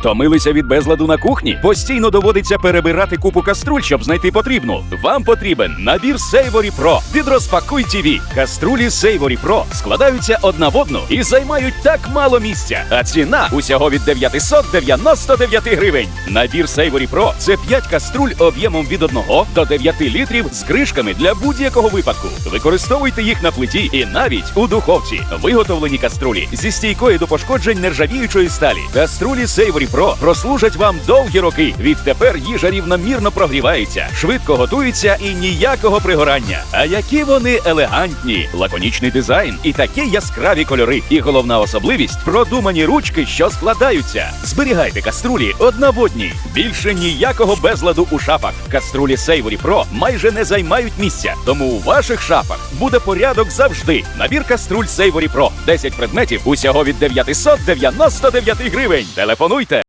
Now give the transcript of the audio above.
Втомилися від безладу на кухні? Постійно доводиться перебирати купу каструль, щоб знайти потрібну. Вам потрібен набір Savory Pro від Розпакуй TV. Каструлі Savory Pro складаються одна в одну і займають так мало місця. А ціна усього від 999 гривень. Набір Savory Pro – це 5 каструль об'ємом від 1 до 9 літрів з кришками для будь-якого випадку. Використовуйте їх на плиті і навіть у духовці. Виготовлені каструлі зі стійкою до пошкоджень нержавіючої сталі. Каструлі Savory Pro прослужать вам довгі роки. Відтепер їжа рівномірно прогрівається, швидко готується і ніякого пригорання. А які вони елегантні, лаконічний дизайн і такі яскраві кольори. І головна особливість продумані ручки, що складаються. Зберігайте каструлі одна в одній. Більше ніякого безладу у шафах. Каструлі Savory Pro майже не займають місця, тому у ваших шафах буде порядок завжди. Набір каструль Savory Pro. 10 предметів усього від 999 гривень. Телефонуйте.